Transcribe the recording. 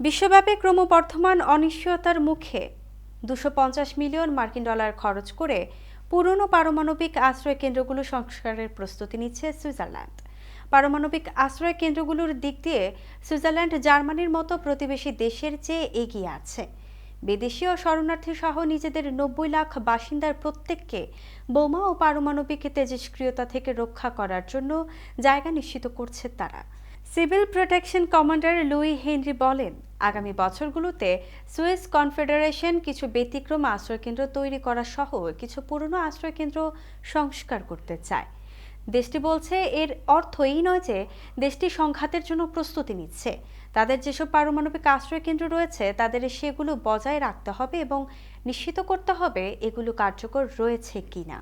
বিশ্বব্যাপী ক্রমবর্ধমান অনিশ্চয়তার মুখে দুশো মিলিয়ন মার্কিন ডলার খরচ করে পুরনো পারমাণবিক আশ্রয় কেন্দ্রগুলো সংস্কারের প্রস্তুতি নিচ্ছে সুইজারল্যান্ড। পারমাণবিক আশ্রয় কেন্দ্রগুলোর দিক দিয়ে সুইজারল্যান্ড জার্মানির মতো প্রতিবেশী দেশের চেয়ে এগিয়ে আছে। বিদেশি ও শরণার্থী সহ নিজেদের নব্বই লাখ বাসিন্দার প্রত্যেককে বোমা ও পারমাণবিক তেজস্ক্রিয়তা থেকে রক্ষা করার জন্য জায়গা নিশ্চিত করছে তারা। Civil protection commander Louis Henry বলেন আগামী বছরগুলোতে সুয়েজ কনফেডারেশন কিছু ব্যতিক্রম আশ্রয়কেন্দ্র তৈরি করা সহ কিছু পুরনো আশ্রয়কেন্দ্র সংস্কার করতে চায়। দেশটি বলছে, এর অর্থ এই নয় যে দেশটি সংঘাতের জন্য প্রস্তুতি নিচ্ছে। তাদের যেসব পারমাণবিক আশ্রয় কেন্দ্র রয়েছে, তাদের সেগুলো বজায় রাখতে হবে এবং নিশ্চিত করতে হবে এগুলো কার্যকর রয়েছে কিনা।